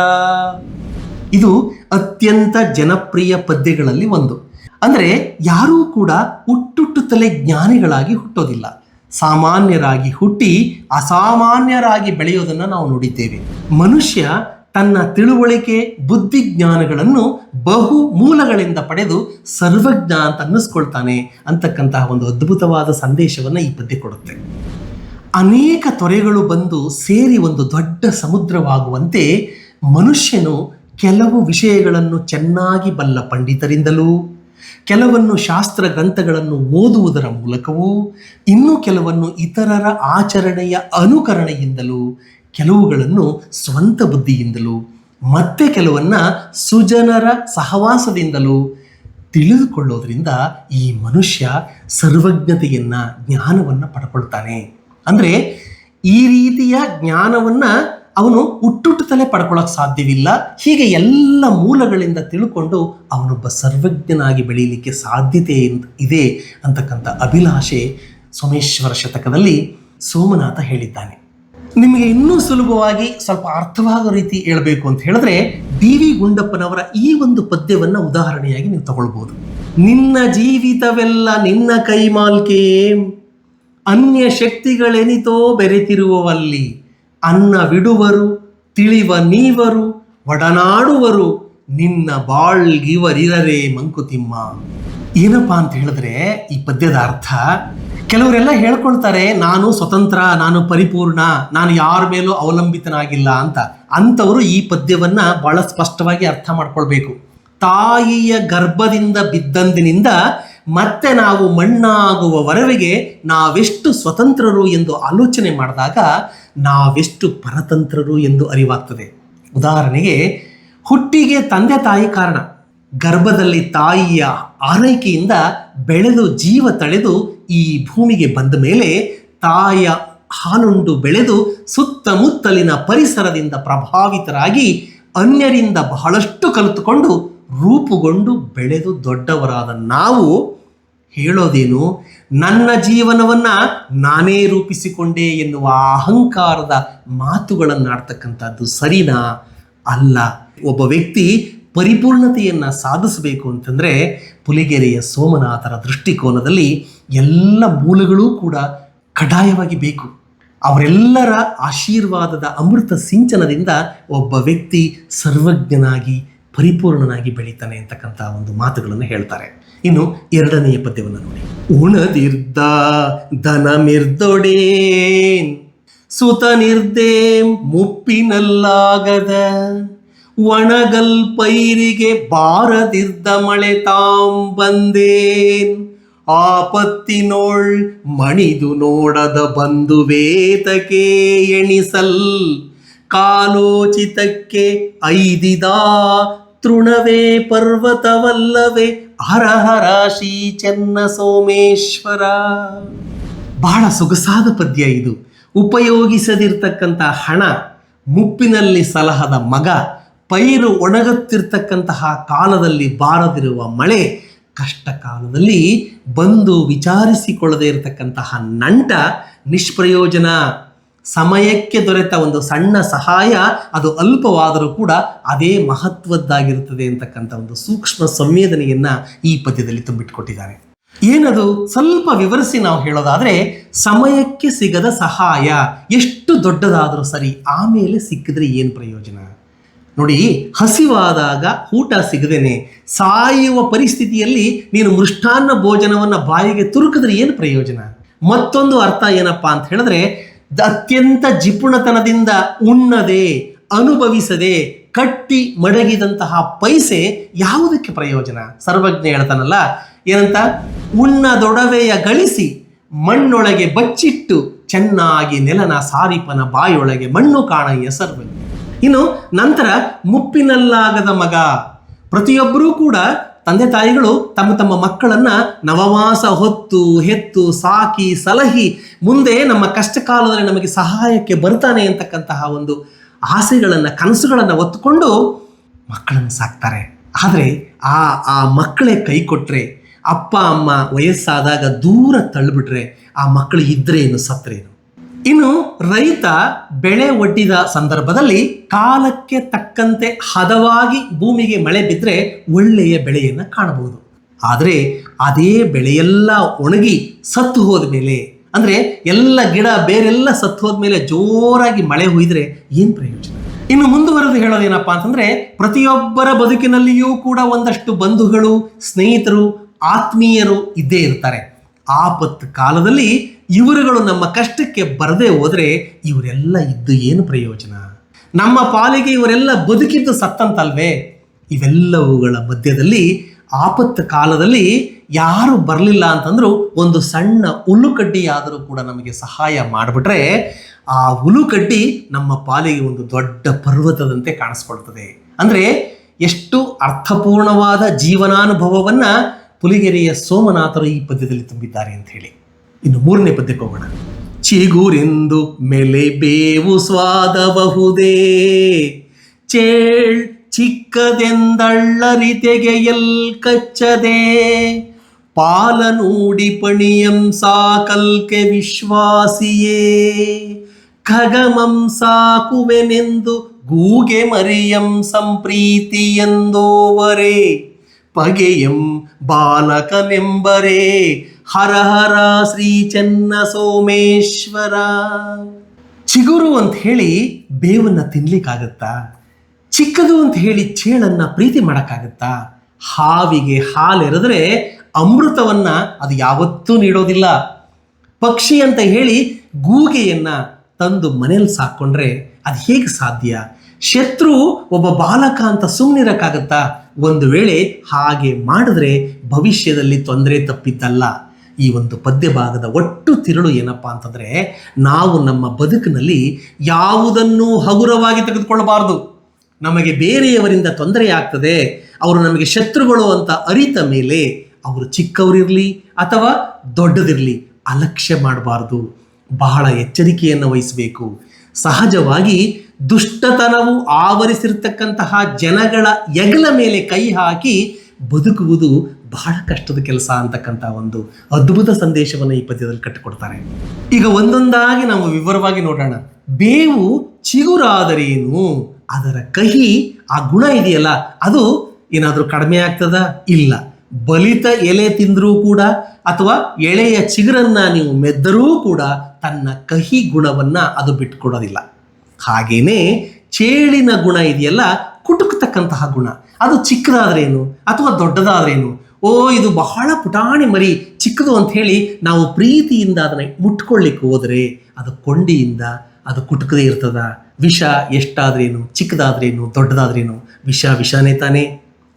ಇದು ಅತ್ಯಂತ ಜನಪ್ರಿಯ ಪದ್ಯಗಳಲ್ಲಿ ಒಂದು. ಅಂದರೆ ಯಾರೂ ಕೂಡ ಹುಟ್ಟುಟ್ಟುತ್ತಲೇ ಜ್ಞಾನಿಗಳಾಗಿ ಹುಟ್ಟೋದಿಲ್ಲ. ಸಾಮಾನ್ಯರಾಗಿ ಹುಟ್ಟಿ ಅಸಾಮಾನ್ಯರಾಗಿ ಬೆಳೆಯೋದನ್ನು ನಾವು ನೋಡಿದ್ದೇವೆ. ಮನುಷ್ಯ ತನ್ನ ತಿಳುವಳಿಕೆ ಬುದ್ಧಿಜ್ಞಾನಗಳನ್ನು ಬಹು ಮೂಲಗಳಿಂದ ಪಡೆದು ಸರ್ವಜ್ಞ ಅಂತ ಅನ್ನಿಸ್ಕೊಳ್ತಾನೆ ಅಂತಕ್ಕಂತಹ ಒಂದು ಅದ್ಭುತವಾದ ಸಂದೇಶವನ್ನು ಈ ಪದ್ಯ ಕೊಡುತ್ತೆ. ಅನೇಕ ತೊರೆಗಳು ಬಂದು ಸೇರಿ ಒಂದು ದೊಡ್ಡ ಸಮುದ್ರವಾಗುವಂತೆ ಮನುಷ್ಯನು ಕೆಲವು ವಿಷಯಗಳನ್ನು ಚೆನ್ನಾಗಿ ಬಲ್ಲ ಪಂಡಿತರಿಂದಲೂ, ಕೆಲವನ್ನು ಶಾಸ್ತ್ರ ಗ್ರಂಥಗಳನ್ನು ಓದುವುದರ ಮೂಲಕವೂ, ಇನ್ನೂ ಕೆಲವನ್ನು ಇತರರ ಆಚರಣೆಯ ಅನುಕರಣೆಯಿಂದಲೂ ಕೆಲವುಗಳನ್ನು ಸ್ವಂತ ಬುದ್ಧಿಯಿಂದಲೂ, ಮತ್ತೆ ಕೆಲವನ್ನ ಸುಜನರ ಸಹವಾಸದಿಂದಲೂ ತಿಳಿದುಕೊಳ್ಳೋದ್ರಿಂದ ಈ ಮನುಷ್ಯ ಸರ್ವಜ್ಞತೆಯನ್ನು, ಜ್ಞಾನವನ್ನು ಪಡ್ಕೊಳ್ತಾನೆ. ಅಂದರೆ ಈ ರೀತಿಯ ಜ್ಞಾನವನ್ನ ಅವನು ಹುಟ್ಟುಟ್ಟುತ್ತಲೇ ಪಡ್ಕೊಳ್ಳೋಕೆ ಸಾಧ್ಯವಿಲ್ಲ. ಹೀಗೆ ಎಲ್ಲ ಮೂಲಗಳಿಂದ ತಿಳ್ಕೊಂಡು ಅವನೊಬ್ಬ ಸರ್ವಜ್ಞನಾಗಿ ಬೆಳೀಲಿಕ್ಕೆ ಸಾಧ್ಯತೆ ಇದೆ ಅಂತಕ್ಕಂಥ ಅಭಿಲಾಷೆ ಸೋಮೇಶ್ವರ ಶತಕದಲ್ಲಿ ಸೋಮನಾಥ ಹೇಳಿದ್ದಾನೆ. ನಿಮಗೆ ಇನ್ನೂ ಸುಲಭವಾಗಿ ಸ್ವಲ್ಪ ಅರ್ಥವಾಗೋ ರೀತಿ ಹೇಳಬೇಕು ಅಂತ ಹೇಳಿದ್ರೆ ಡಿ ವಿ ಗುಂಡಪ್ಪನವರ ಈ ಒಂದು ಪದ್ಯವನ್ನು ಉದಾಹರಣೆಯಾಗಿ ನೀವು ತಗೊಳ್ಬೋದು. ನಿನ್ನ ಜೀವಿತವೆಲ್ಲ ನಿನ್ನ ಕೈಮಾಲ್ಕೆಯೇ ಅನ್ಯ ಶಕ್ತಿಗಳೆನಿತೋ ಬೆರೆತಿರುವವಲ್ಲಿ, ಅನ್ನ ಬಿಡುವರು, ತಿಳಿವ ನೀವರು, ಒಡನಾಡುವರು, ನಿನ್ನ ಬಾಳ್ಗಿವರಿರರೆ ಮಂಕುತಿಮ್ಮ. ಏನಪ್ಪಾ ಅಂತ ಹೇಳಿದ್ರೆ ಈ ಪದ್ಯದ ಅರ್ಥ ಕೆಲವರೆಲ್ಲ ಹೇಳ್ಕೊಳ್ತಾರೆ, ನಾನು ಸ್ವತಂತ್ರ, ನಾನು ಪರಿಪೂರ್ಣ, ನಾನು ಯಾರ ಮೇಲೂ ಅವಲಂಬಿತನಾಗಿಲ್ಲ ಅಂತ. ಅಂಥವರು ಈ ಪದ್ಯವನ್ನ ಬಹಳ ಸ್ಪಷ್ಟವಾಗಿ ಅರ್ಥ ಮಾಡ್ಕೊಳ್ಬೇಕು. ತಾಯಿಯ ಗರ್ಭದಿಂದ ಬಿದ್ದಂದಿನಿಂದ ಮತ್ತೆ ನಾವು ಮಣ್ಣಾಗುವವರೆಗೆ ನಾವೆಷ್ಟು ಸ್ವತಂತ್ರರು ಎಂದು ಆಲೋಚನೆ ಮಾಡಿದಾಗ ನಾವೆಷ್ಟು ಪರತಂತ್ರರು ಎಂದು ಅರಿವಾಗ್ತದೆ. ಉದಾಹರಣೆಗೆ, ಹುಟ್ಟಿಗೆ ತಂದೆ ತಾಯಿ ಕಾರಣ. ಗರ್ಭದಲ್ಲಿ ತಾಯಿಯ ಆರೈಕೆಯಿಂದ ಬೆಳೆದು ಜೀವ ತಳೆದು ಈ ಭೂಮಿಗೆ ಬಂದ ಮೇಲೆ ತಾಯ ಹಾಲುಂಡು ಬೆಳೆದು ಸುತ್ತಮುತ್ತಲಿನ ಪರಿಸರದಿಂದ ಪ್ರಭಾವಿತರಾಗಿ ಅನ್ಯರಿಂದ ಬಹಳಷ್ಟು ಕಲಿತುಕೊಂಡು ರೂಪುಗೊಂಡು ಬೆಳೆದು ದೊಡ್ಡವರಾದ ನಾವು ಹೇಳೋದೇನು, ನನ್ನ ಜೀವನವನ್ನ ನಾನೇ ರೂಪಿಸಿಕೊಂಡೆ ಎನ್ನುವ ಅಹಂಕಾರದ ಮಾತುಗಳನ್ನಾಡ್ತಕ್ಕಂಥದ್ದು ಸರಿನಾ? ಅಲ್ಲ. ಒಬ್ಬ ವ್ಯಕ್ತಿ ಪರಿಪೂರ್ಣತೆಯನ್ನು ಸಾಧಿಸಬೇಕು ಅಂತಂದರೆ ಪುಲಿಗೆರೆಯ ಸೋಮನಾಥರ ದೃಷ್ಟಿಕೋನದಲ್ಲಿ ಎಲ್ಲ ಮೂಲಗಳೂ ಕೂಡ ಕಡ್ಡಾಯವಾಗಿ ಬೇಕು. ಅವರೆಲ್ಲರ ಆಶೀರ್ವಾದದ ಅಮೃತ ಸಿಂಚನದಿಂದ ಒಬ್ಬ ವ್ಯಕ್ತಿ ಸರ್ವಜ್ಞನಾಗಿ, ಪರಿಪೂರ್ಣನಾಗಿ ಬೆಳೀತಾನೆ ಅಂತಕ್ಕಂಥ ಒಂದು ಮಾತುಗಳನ್ನು ಹೇಳ್ತಾರೆ. ಇನ್ನು ಎರಡನೆಯ ಪದ್ಯವನ್ನು ನೋಡಿ. ಉಣದಿರ್ದ ದನ ಮಿರ್ದೊಡೇನ್ ಸುತ ನಿರ್ದೇ ಮುಪ್ಪಿನಲ್ಲಾಗದ ಒಣಗಲ್ ಪೈರಿಗೆ ಬಾರದಿದ್ದ ಮಳೆ ತಾಂ ಬಂದೇನ್. ಆಪತ್ತಿನೋಳ್ ಮಣಿದು ನೋಡದ ಬಂದು ಬಂಧುವೇತಕೆ ಎಣಿಸಲ್. ಕಾಲೋಚಿತಕ್ಕೆ ಐದಿದ ತೃಣವೇ ಪರ್ವತವಲ್ಲವೇ ಹರಹರಾಶಿ ಚೆನ್ನ ಸೋಮೇಶ್ವರ. ಬಹಳ ಸೊಗಸಾದ ಪದ್ಯ ಇದು. ಉಪಯೋಗಿಸದಿರ್ತಕ್ಕಂಥ ಹಣ ಮುಪ್ಪಿನಲ್ಲಿ ಸಲಹದ ಮಗ ಪೈರು ಒಣಗುತ್ತಿರ್ತಕ್ಕಂತಹ ಕಾಲದಲ್ಲಿ ಬಾರದಿರುವ ಮಳೆ ಕಷ್ಟ ಕಾಲದಲ್ಲಿ ಬಂದು ವಿಚಾರಿಸಿಕೊಳ್ಳದೇ ಇರತಕ್ಕಂತಹ ನಂಟ ನಿಷ್ಪ್ರಯೋಜನ. ಸಮಯಕ್ಕೆ ದೊರೆತ ಒಂದು ಸಣ್ಣ ಸಹಾಯ, ಅದು ಅಲ್ಪವಾದರೂ ಕೂಡ ಅದೇ ಮಹತ್ವದ್ದಾಗಿರುತ್ತದೆ ಅಂತಕ್ಕಂಥ ಒಂದು ಸೂಕ್ಷ್ಮ ಸಂವೇದನೆಯನ್ನ ಈ ಪದ್ಯದಲ್ಲಿ ತುಂಬಿಟ್ಕೊಟ್ಟಿದ್ದಾರೆ. ಏನದು? ಸ್ವಲ್ಪ ವಿವರಿಸಿ ನಾವು ಹೇಳೋದಾದ್ರೆ, ಸಮಯಕ್ಕೆ ಸಿಗದ ಸಹಾಯ. ಎಷ್ಟು ದೊಡ್ಡದಾದರೂ ಸರಿ, ಆಮೇಲೆ ಸಿಕ್ಕಿದ್ರೆ ಏನು ಪ್ರಯೋಜನ? ನೋಡಿ, ಹಸಿವಾದಾಗ ಊಟ ಸಿಗದೇನೆ. ಸಾಯುವ ಪರಿಸ್ಥಿತಿಯಲ್ಲಿ ನೀನು ಮೃಷ್ಟಾನ್ನ ಭೋಜನವನ್ನು ಬಾಯಿಗೆ ತುರುಕಿದ್ರೆ ಏನು ಪ್ರಯೋಜನ? ಮತ್ತೊಂದು ಅರ್ಥ ಏನಪ್ಪಾ ಅಂತ ಹೇಳಿದ್ರೆ, ಅತ್ಯಂತ ಜಿಪುಣತನದಿಂದ ಉಣ್ಣದೆ, ಅನುಭವಿಸದೆ, ಕಟ್ಟಿ ಮಡಗಿದಂತಹ ಪೈಸೆ ಯಾವುದಕ್ಕೆ ಪ್ರಯೋಜನ? ಸರ್ವಜ್ಞ ಹೇಳ್ತಾನಲ್ಲ, ಏನಂತ? ಉಣ್ಣದೊಡವೆಯ ಗಳಿಸಿ ಮಣ್ಣೊಳಗೆ ಬಚ್ಚಿಟ್ಟು ಚೆನ್ನಾಗಿ ನೆಲನ ಸಾರಿಪನ ಬಾಯೊಳಗೆ ಮಣ್ಣು ಕಾಣಯ್ಯ ಸರ್ವಜ್ಞ. ಇನ್ನು ನಂತರ ಮುಪ್ಪಿನಲ್ಲಾಗದ ಮಗ. ಪ್ರತಿಯೊಬ್ಬರೂ ಕೂಡ ತಂದೆ ತಾಯಿಗಳು ತಮ್ಮ ತಮ್ಮ ಮಕ್ಕಳನ್ನ ನವವಾಸ ಹೊತ್ತು, ಹೆತ್ತು, ಸಾಕಿ, ಸಲಹಿ, ಮುಂದೆ ನಮ್ಮ ಕಷ್ಟ ಕಾಲದಲ್ಲಿ ನಮಗೆ ಸಹಾಯಕ್ಕೆ ಬರ್ತಾನೆ ಅಂತಕ್ಕಂತಹ ಒಂದು ಆಸೆಗಳನ್ನು, ಕನಸುಗಳನ್ನು ಒತ್ತುಕೊಂಡು ಮಕ್ಕಳನ್ನು ಸಾಕ್ತಾರೆ. ಆದರೆ ಆ ಆ ಮಕ್ಕಳೇ ಕೈ ಕೊಟ್ಟರೆ ಅಪ್ಪ, ಅಮ್ಮ ವಯಸ್ಸಾದಾಗ ದೂರ ತಳ್ಳಿಬಿಟ್ರೆ ಆ ಮಕ್ಕಳು ಇದ್ರೇನು ಸತ್ರೇನು ಇನ್ನು ರೈತ ಬೆಳೆ ಒಡ್ಡಿದ ಸಂದರ್ಭದಲ್ಲಿ ಕಾಲಕ್ಕೆ ತಕ್ಕಂತೆ ಹದವಾಗಿ ಭೂಮಿಗೆ ಮಳೆ ಬಿದ್ದರೆ ಒಳ್ಳೆಯ ಬೆಳೆಯನ್ನು ಕಾಣಬಹುದು. ಆದರೆ ಅದೇ ಬೆಳೆಯೆಲ್ಲ ಒಣಗಿ ಸತ್ತು ಹೋದ ಮೇಲೆ, ಅಂದರೆ ಎಲ್ಲ ಗಿಡ ಬೇರೆಲ್ಲ ಸತ್ತು ಹೋದ್ಮೇಲೆ ಜೋರಾಗಿ ಮಳೆ ಹುಯ್ದರೆ ಏನು ಪ್ರಯೋಜನ? ಇನ್ನು ಮುಂದುವರೆದು ಹೇಳೋದೇನಪ್ಪ ಅಂತಂದರೆ ಪ್ರತಿಯೊಬ್ಬರ ಬದುಕಿನಲ್ಲಿಯೂ ಕೂಡ ಒಂದಷ್ಟು ಬಂಧುಗಳು, ಸ್ನೇಹಿತರು, ಆತ್ಮೀಯರು ಇದ್ದೇ ಇರ್ತಾರೆ. ಆಪತ್ತು ಕಾಲದಲ್ಲಿ ಇವರುಗಳು ನಮ್ಮ ಕಷ್ಟಕ್ಕೆ ಬರದೇ ಹೋದರೆ ಇವರೆಲ್ಲ ಇದ್ದು ಏನು ಪ್ರಯೋಜನ? ನಮ್ಮ ಪಾಲಿಗೆ ಇವರೆಲ್ಲ ಬದುಕಿದ್ದು ಸತ್ತಂತಲ್ವೇ? ಇವೆಲ್ಲವುಗಳ ಮಧ್ಯದಲ್ಲಿ, ಆಪತ್ತು ಕಾಲದಲ್ಲಿ ಯಾರು ಬರಲಿಲ್ಲ ಅಂತಂದ್ರೂ ಒಂದು ಸಣ್ಣ ಉಲುಕಡ್ಡಿಯಾದರೂ ಕೂಡ ನಮಗೆ ಸಹಾಯ ಮಾಡಿಬಿಟ್ರೆ ಆ ಉಲುಕಡ್ಡಿ ನಮ್ಮ ಪಾಲಿಗೆ ಒಂದು ದೊಡ್ಡ ಪರ್ವತದಂತೆ ಕಾಣಿಸ್ಕೊಳ್ತದೆ. ಅಂದರೆ ಎಷ್ಟು ಅರ್ಥಪೂರ್ಣವಾದ ಜೀವನಾನುಭವವನ್ನು ಪುಲಿಗೆರೆಯ ಸೋಮನಾಥರು ಈ ಪದ್ಯದಲ್ಲಿ ತುಂಬಿದ್ದಾರೆ ಅಂತ ಹೇಳಿ. ಇನ್ನು ಮೂರನೇ ಪದ್ಯಕ್ಕೆ ಹೋಗೋಣ. ಚಿಗುರೆಂದು ಮೆಲೆ ಬೇವು ಸ್ವಾದಬಹುದೇ? ಚೇಳ್ ಚಿಕ್ಕದೆಂದಳ್ಳರಿ ತೆಗೆಯಲ್ ಕಚ್ಚದೆ? ಪಾಲನೂಡಿ ಪಣಿಯಂ ಸಾಕಲ್ಕೆ ವಿಶ್ವಾಸಿಯೇ? ಖಗಮಂ ಸಾಕುವೆನೆಂದು ಗೂಗೆ ಮರಿಯಂ ಸಂಪ್ರೀತಿ ಎಂದೋವರೇ ಪಗೆಯಂ ಬಾಲಕನೆಂಬರೇ? ಹರ ಹರ ಶ್ರೀ ಚೆನ್ನ ಸೋಮೇಶ್ವರ. ಚಿಗುರು ಅಂತ ಹೇಳಿ ಬೇವನ್ನ ತಿನ್ಲಿಕ್ಕಾಗತ್ತಾ? ಚಿಕ್ಕದು ಅಂತ ಹೇಳಿ ಚೇಳನ್ನ ಪ್ರೀತಿ ಮಾಡೋಕ್ಕಾಗತ್ತಾ? ಹಾವಿಗೆ ಹಾಲೆರೆದ್ರೆ ಅಮೃತವನ್ನ ಅದು ಯಾವತ್ತೂ ನೀಡೋದಿಲ್ಲ. ಪಕ್ಷಿ ಅಂತ ಹೇಳಿ ಗೂಗೆಯನ್ನ ತಂದು ಮನೇಲಿ ಸಾಕೊಂಡ್ರೆ ಅದು ಹೇಗೆ ಸಾಧ್ಯ? ಶತ್ರು ಒಬ್ಬ ಬಾಲಕ ಅಂತ ಸುಮ್ಮನಿರಕ್ಕಾಗತ್ತಾ ಒಂದು ವೇಳೆ ಹಾಗೆ ಮಾಡಿದ್ರೆ ಭವಿಷ್ಯದಲ್ಲಿ ತೊಂದರೆ ತಪ್ಪಿದ್ದಲ್ಲ ಈ ಒಂದು ಪದ್ಯ ಭಾಗದ ಒಟ್ಟು ತಿರುಳು ಏನಪ್ಪಾ ಅಂತಂದರೆ ನಾವು ನಮ್ಮ ಬದುಕಿನಲ್ಲಿ ಯಾವುದನ್ನು ಹಗುರವಾಗಿ ತೆಗೆದುಕೊಳ್ಳಬಾರದು. ನಮಗೆ ಬೇರೆಯವರಿಂದ ತೊಂದರೆ ಆಗ್ತದೆ, ಅವರು ನಮಗೆ ಶತ್ರುಗಳು ಅಂತ ಅರಿತ ಮೇಲೆ ಅವರು ಚಿಕ್ಕವರಿರಲಿ ಅಥವಾ ದೊಡ್ಡದಿರಲಿ ಅಲಕ್ಷ್ಯ ಮಾಡಬಾರ್ದು. ಬಹಳ ಎಚ್ಚರಿಕೆಯನ್ನು ವಹಿಸಬೇಕು. ಸಹಜವಾಗಿ ದುಷ್ಟತನವು ಆವರಿಸಿರ್ತಕ್ಕಂತಹ ಜನಗಳ ಎಗಲ ಮೇಲೆ ಕೈ ಹಾಕಿ ಬದುಕುವುದು ಬಹಳ ಕಷ್ಟದ ಕೆಲಸ ಅಂತಕ್ಕಂಥ ಒಂದು ಅದ್ಭುತ ಸಂದೇಶವನ್ನು ಈ ಪದ್ಯದಲ್ಲಿ ಕಟ್ಟಿಕೊಡ್ತಾರೆ. ಈಗ ಒಂದೊಂದಾಗಿ ನಾವು ವಿವರವಾಗಿ ನೋಡೋಣ. ಬೇವು ಚಿಗುರಾದರೇನು? ಅದರ ಕಹಿ, ಆ ಗುಣ ಇದೆಯಲ್ಲ, ಅದು ಏನಾದರೂ ಕಡಿಮೆ ಆಗ್ತದ? ಇಲ್ಲ. ಬಲಿತ ಎಲೆ ತಿಂದರೂ ಕೂಡ ಅಥವಾ ಎಳೆಯ ಚಿಗುರನ್ನ ನೀವು ಮೆದ್ದರೂ ಕೂಡ ತನ್ನ ಕಹಿ ಗುಣವನ್ನ ಅದು ಬಿಟ್ಕೊಡೋದಿಲ್ಲ. ಹಾಗೇನೆ ಚೇಳಿನ ಗುಣ ಇದೆಯಲ್ಲ, ಕುಟುಕ್ತಕ್ಕಂತಹ ಗುಣ. ಅದು ಚಿಕ್ಕದಾದ್ರೇನು ಅಥವಾ ದೊಡ್ಡದಾದ್ರೇನು? ಓ, ಇದು ಬಹಳ ಪುಟಾಣಿ ಮರಿ ಚಿಕ್ಕದು ಅಂತ ಹೇಳಿ ನಾವು ಪ್ರೀತಿಯಿಂದ ಅದನ್ನ ಮುಟ್ಕೊಳ್ಳಿಕ್ಕೆ ಹೋದರೆ ಅದು ಕೊಂಡಿಯಿಂದ ಅದು ಕುಟುಕದೇ ಇರ್ತದ. ವಿಷ ಎಷ್ಟಾದ್ರೇನು? ಚಿಕ್ಕದಾದ್ರೇನು? ದೊಡ್ಡದಾದ್ರೇನು? ವಿಷ ವಿಷನೇ ತಾನೇ.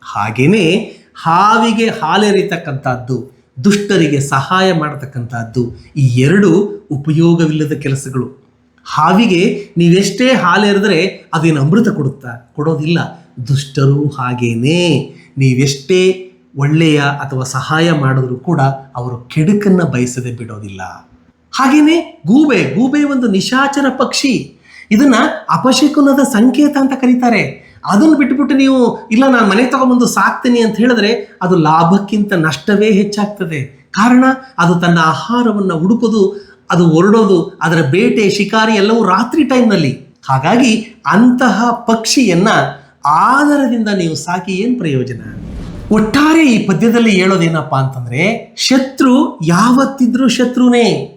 ಹಾಗೇನೆ ಹಾವಿಗೆ ಹಾಲೆರಿತಕ್ಕಂಥದ್ದು ದುಷ್ಟರಿಗೆ ಸಹಾಯ ಮಾಡತಕ್ಕಂಥದ್ದು ಈ ಎರಡು ಉಪಯೋಗವಿಲ್ಲದ ಕೆಲಸಗಳು. ಹಾವಿಗೆ ನೀವೆಷ್ಟೇ ಹಾಲೆರೆದ್ರೆ ಅದೇನು ಅಮೃತ ಕೊಡುತ್ತಾ? ಕೊಡೋದಿಲ್ಲ. ದುಷ್ಟರು ಹಾಗೇನೇ. ನೀವೆಷ್ಟೇ ಒಳ್ಳೆಯ ಅಥವಾ ಸಹಾಯ ಮಾಡಿದ್ರು ಕೂಡ ಅವರು ಕೆಡುಕನ್ನು ಬಯಸದೆ ಬಿಡೋದಿಲ್ಲ. ಹಾಗೇನೆ ಗೂಬೆ ಗೂಬೆ ಒಂದು ನಿಶಾಚರ ಪಕ್ಷಿ. ಇದನ್ನ ಅಪಶಕುನದ ಸಂಕೇತ ಅಂತ ಕರೀತಾರೆ. ಅದನ್ನು ಬಿಟ್ಬಿಟ್ಟು ನೀವು, ಇಲ್ಲ ನಾನು ಮನೆ ತಗೊಂಬಂದು ಸಾಕ್ತೀನಿ ಅಂತ ಹೇಳಿದ್ರೆ ಅದು ಲಾಭಕ್ಕಿಂತ ನಷ್ಟವೇ ಹೆಚ್ಚಾಗ್ತದೆ. ಕಾರಣ, ಅದು ತನ್ನ ಆಹಾರವನ್ನು ಹುಡುಕೋದು, ಅದು ಹೊರಡೋದು ಅದರ ಬೇಟೆ, ಶಿಕಾರಿ ಎಲ್ಲವೂ ರಾತ್ರಿ ಟೈಮ್ನಲ್ಲಿ. ಹಾಗಾಗಿ ಅಂತಹ ಪಕ್ಷಿಯನ್ನ ಆದರದಿಂದ ನೀವು ಸಾಕಿ ಏನು ಪ್ರಯೋಜನ? ಒಟ್ಟಾರೆ ಈ ಪದ್ಯದಲ್ಲಿ ಹೇಳೋದೇನಪ್ಪ ಅಂತಂದ್ರೆ, ಶತ್ರು ಯಾವತ್ತಿದ್ರೂ ಶತ್ರುನೇ.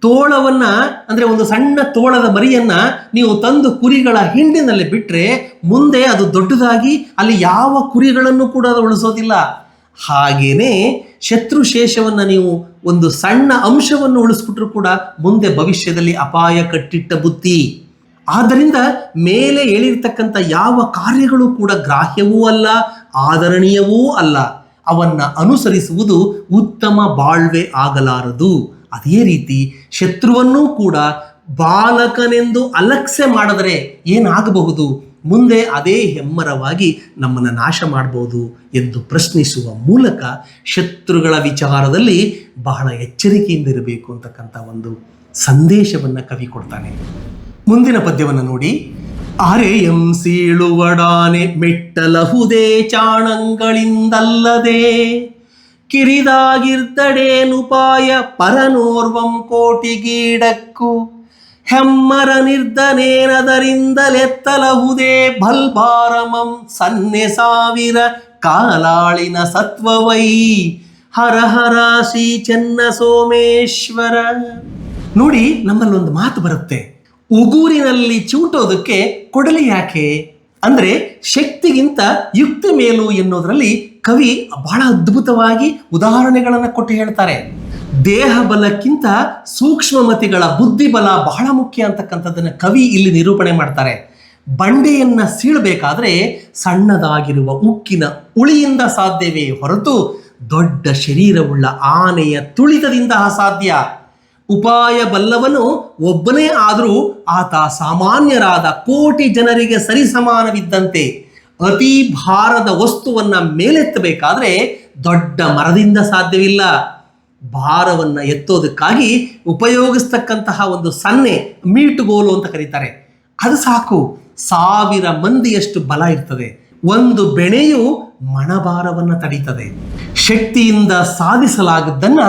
ತೋಳವನ್ನ, ಅಂದ್ರೆ ಒಂದು ಸಣ್ಣ ತೋಳದ ಮರಿಯನ್ನ ನೀವು ತಂದು ಕುರಿಗಳ ಹಿಂಡಿನಲ್ಲಿ ಬಿಟ್ರೆ ಮುಂದೆ ಅದು ದೊಡ್ಡದಾಗಿ ಅಲ್ಲಿ ಯಾವ ಕುರಿಗಳನ್ನು ಕೂಡ ಅದು ಉಳಿಸೋದಿಲ್ಲ. ಹಾಗೇನೆ ಶತ್ರು ಶೇಷವನ್ನ ನೀವು ಒಂದು ಸಣ್ಣ ಅಂಶವನ್ನು ಉಳಿಸ್ಬಿಟ್ರು ಕೂಡ ಮುಂದೆ ಭವಿಷ್ಯದಲ್ಲಿ ಅಪಾಯ ಕಟ್ಟಿಟ್ಟ ಬುದ್ಧಿ. ಆದ್ದರಿಂದ ಮೇಲೆ ಹೇಳಿರ್ತಕ್ಕಂಥ ಯಾವ ಕಾರ್ಯಗಳು ಕೂಡ ಗ್ರಾಹ್ಯವೂ ಅಲ್ಲ ಆದರಣೀಯವೂ ಅಲ್ಲ, ಅವನ್ನ ಅನುಸರಿಸುವುದು ಉತ್ತಮ ಬಾಳ್ವೆ ಆಗಲಾರದು. ಅದೇ ರೀತಿ ಶತ್ರುವನ್ನೂ ಕೂಡ ಬಾಲಕನೆಂದು ಅಲಕ್ಷ್ಯ ಮಾಡಿದರೆ ಏನಾಗಬಹುದು? ಮುಂದೆ ಅದೇ ಹೆಮ್ಮರವಾಗಿ ನಮ್ಮನ್ನು ನಾಶ ಮಾಡಬಹುದು ಎಂದು ಪ್ರಶ್ನಿಸುವ ಮೂಲಕ ಶತ್ರುಗಳ ವಿಚಾರದಲ್ಲಿ ಬಹಳ ಎಚ್ಚರಿಕೆಯಿಂದ ಇರಬೇಕು ಅಂತಕ್ಕಂಥ ಒಂದು ಸಂದೇಶವನ್ನು ಕವಿ ಕೊಡ್ತಾನೆ. ಮುಂದಿನ ಪದ್ಯವನ್ನು ನೋಡಿ. ಅರೆಯಂ ಸೀಳುವಡಾನೆ ಮೆಟ್ಟಲಹುದೇ ಚಾಣಂಗಳಿಂದಲ್ಲದೆ. ಕಿರಿದಾಗಿರ್ತಡೇನುಪಾಯ ಪರನೋರ್ವಂ ಕೋಟಿಗೀಡಕ್ಕೂ. ಹೆಮ್ಮರ ನಿರ್ಧನೇನದರಿಂದಲೆತ್ತಲಹುದೇ ಭಲ್ಭಾರಮಂ ಸನ್ನೆ ಸಾವಿರ ಕಾಲಾಳಿನ ಸತ್ವವೈ. ಹರ ಹರ ಶ್ರೀ ಚೆನ್ನ ಸೋಮೇಶ್ವರ ನೋಡಿ ನಮ್ಮಲ್ಲೊಂದು ಮಾತು ಬರುತ್ತೆ. ಉಗುರಿನಲ್ಲಿ ಚೂಟೋದಕ್ಕೆ ಕೊಡಲಿ ಯಾಕೆ? ಅಂದರೆ ಶಕ್ತಿಗಿಂತ ಯುಕ್ತಿ ಮೇಲು ಎನ್ನುವುದರಲ್ಲಿ ಕವಿ ಬಹಳ ಅದ್ಭುತವಾಗಿ ಉದಾಹರಣೆಗಳನ್ನು ಕೊಟ್ಟು ಹೇಳ್ತಾರೆ. ದೇಹ ಬಲಕ್ಕಿಂತ ಸೂಕ್ಷ್ಮಮತಿಗಳ ಬುದ್ಧಿಬಲ ಬಹಳ ಮುಖ್ಯ ಅಂತಕ್ಕಂಥದ್ದನ್ನು ಕವಿ ಇಲ್ಲಿ ನಿರೂಪಣೆ ಮಾಡ್ತಾರೆ. ಬಂಡೆಯನ್ನು ಸೀಳಬೇಕಾದ್ರೆ ಸಣ್ಣದಾಗಿರುವ ಉಕ್ಕಿನ ಉಳಿಯಿಂದ ಸಾಧ್ಯವೇ ಹೊರತು ದೊಡ್ಡ ಶರೀರವುಳ್ಳ ಆನೆಯ ತುಳಿತದಿಂದ ಅಸಾಧ್ಯ ಉಪಾಯ ಬಲ್ಲವನು ಒಬ್ಬನೇ ಆದರೂ ಆತ ಸಾಮಾನ್ಯರಾದ ಕೋಟಿ ಜನರಿಗೆ ಸರಿಸಮಾನವಿದ್ದಂತೆ ಅತಿ ಭಾರದ ವಸ್ತುವನ್ನ ಮೇಲೆತ್ತಬೇಕಾದ್ರೆ ದೊಡ್ಡ ಮರದಿಂದ ಸಾಧ್ಯವಿಲ್ಲ. ಭಾರವನ್ನ ಎತ್ತೋದಕ್ಕಾಗಿ ಉಪಯೋಗಿಸ್ತಕ್ಕಂತಹ ಒಂದು ಸನ್ನೆ ಮೀಟುಗೋಲು ಅಂತ ಕರೀತಾರೆ. ಅದು ಸಾಕು. ಸಾವಿರ ಮಂದಿಯಷ್ಟು ಬಲ ಇರ್ತದೆ. ಒಂದು ಬೆಣೆಯು ಮಣಭಾರವನ್ನ ತಡೀತದೆ. ಶಕ್ತಿಯಿಂದ ಸಾಧಿಸಲಾಗದ್ದನ್ನ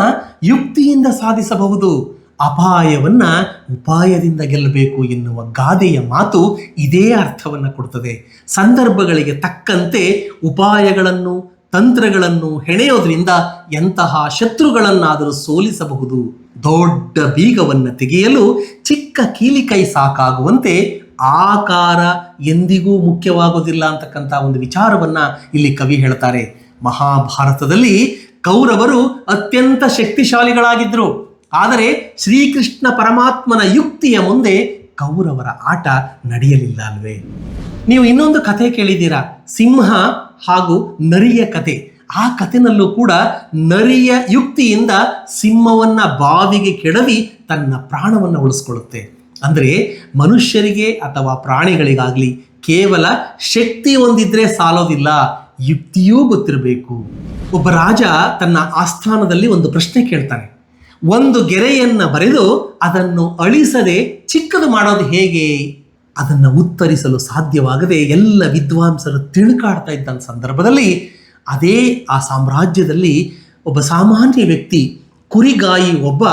ಯುಕ್ತಿಯಿಂದ ಸಾಧಿಸಬಹುದು. ಅಪಾಯವನ್ನ ಉಪಾಯದಿಂದ ಗೆಲ್ಲಬೇಕು ಎನ್ನುವ ಗಾದೆಯ ಮಾತು ಇದೇ ಅರ್ಥವನ್ನ ಕೊಡ್ತದೆ. ಸಂದರ್ಭಗಳಿಗೆ ತಕ್ಕಂತೆ ಉಪಾಯಗಳನ್ನು, ತಂತ್ರಗಳನ್ನು ಹೆಣೆಯೋದ್ರಿಂದ ಎಂತಹ ಶತ್ರುಗಳನ್ನಾದರೂ ಸೋಲಿಸಬಹುದು. ದೊಡ್ಡ ಬೀಗವನ್ನು ತೆಗೆಯಲು ಚಿಕ್ಕ ಕೀಲಿಕೈ ಸಾಕಾಗುವಂತೆ ಆಕಾರ ಎಂದಿಗೂ ಮುಖ್ಯವಾಗೋದಿಲ್ಲ ಅಂತಕ್ಕಂಥ ಒಂದು ವಿಚಾರವನ್ನ ಇಲ್ಲಿ ಕವಿ ಹೇಳ್ತಾರೆ. ಮಹಾಭಾರತದಲ್ಲಿ ಕೌರವರು ಅತ್ಯಂತ ಶಕ್ತಿಶಾಲಿಗಳಾಗಿದ್ದರು ಆದರೆ ಶ್ರೀಕೃಷ್ಣ ಪರಮಾತ್ಮನ ಯುಕ್ತಿಯ ಮುಂದೆ ಕೌರವರ ಆಟ ನಡೆಯಲಿಲ್ಲ ಅಲ್ವೇ. ನೀವು ಇನ್ನೊಂದು ಕಥೆ ಕೇಳಿದ್ದೀರಾ? ಸಿಂಹ ಹಾಗೂ ನರಿಯ ಕತೆ. ಆ ಕಥೆನಲ್ಲೂ ಕೂಡ ನರಿಯ ಯುಕ್ತಿಯಿಂದ ಸಿಂಹವನ್ನ ಬಾವಿಗೆ ಕೆಡವಿ ತನ್ನ ಪ್ರಾಣವನ್ನು ಉಳಿಸ್ಕೊಳ್ಳುತ್ತೆ. ಅಂದರೆ ಮನುಷ್ಯರಿಗೆ ಅಥವಾ ಪ್ರಾಣಿಗಳಿಗಾಗಲಿ ಕೇವಲ ಶಕ್ತಿ ಒಂದಿದ್ರೆ ಸಾಲೋದಿಲ್ಲ, ಯುಕ್ತಿಯೂ ಗೊತ್ತಿರಬೇಕು. ಒಬ್ಬ ರಾಜ ತನ್ನ ಆಸ್ಥಾನದಲ್ಲಿ ಒಂದು ಪ್ರಶ್ನೆ ಕೇಳ್ತಾನೆ. ಒಂದು ಗೆರೆಯನ್ನು ಬರೆದು ಅದನ್ನು ಅಳಿಸದೆ ಚಿಕ್ಕದು ಮಾಡೋದು ಹೇಗೆ? ಅದನ್ನು ಉತ್ತರಿಸಲು ಸಾಧ್ಯವಾಗದೆ ಎಲ್ಲ ವಿದ್ವಾಂಸರು ತಿಳುಕಾಡ್ತಾ ಇದ್ದಂಥ ಸಂದರ್ಭದಲ್ಲಿ ಅದೇ ಆ ಸಾಮ್ರಾಜ್ಯದಲ್ಲಿ ಒಬ್ಬ ಸಾಮಾನ್ಯ ವ್ಯಕ್ತಿ ಕುರಿಗಾಯಿ ಒಬ್ಬ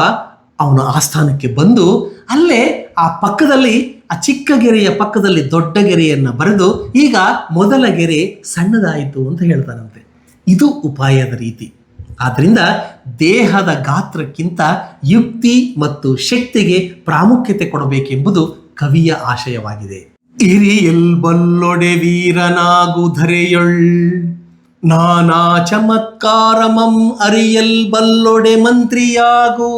ಅವನ ಆಸ್ಥಾನಕ್ಕೆ ಬಂದು ಅಲ್ಲೇ ಆ ಪಕ್ಕದಲ್ಲಿ, ಆ ಚಿಕ್ಕ ಗೆರೆಯ ಪಕ್ಕದಲ್ಲಿ ದೊಡ್ಡ ಗೆರೆಯನ್ನು ಬರೆದು ಈಗ ಮೊದಲ ಗೆರೆ ಸಣ್ಣದಾಯಿತು ಅಂತ ಹೇಳ್ತಾರಂತೆ ಇದು ಉಪಾಯದ ರೀತಿ. ಆದ್ದರಿಂದ ದೇಹದ ಗಾತ್ರಕ್ಕಿಂತ ಯುಕ್ತಿ ಮತ್ತು ಶಕ್ತಿಗೆ ಪ್ರಾಮುಖ್ಯತೆ ಕೊಡಬೇಕೆಂಬುದು ಕವಿಯ ಆಶಯವಾಗಿದೆ. ಇರಿಯಲ್ ಬಲ್ಲೊಡೆ ವೀರನಾಗು ಧರೆಯೊಳ್, ನಾನಾ ಚಮತ್ಕಾರಮಂ ಅರಿಯಲ್ ಬಲ್ಲೊಡೆ ಮಂತ್ರಿಯಾಗು.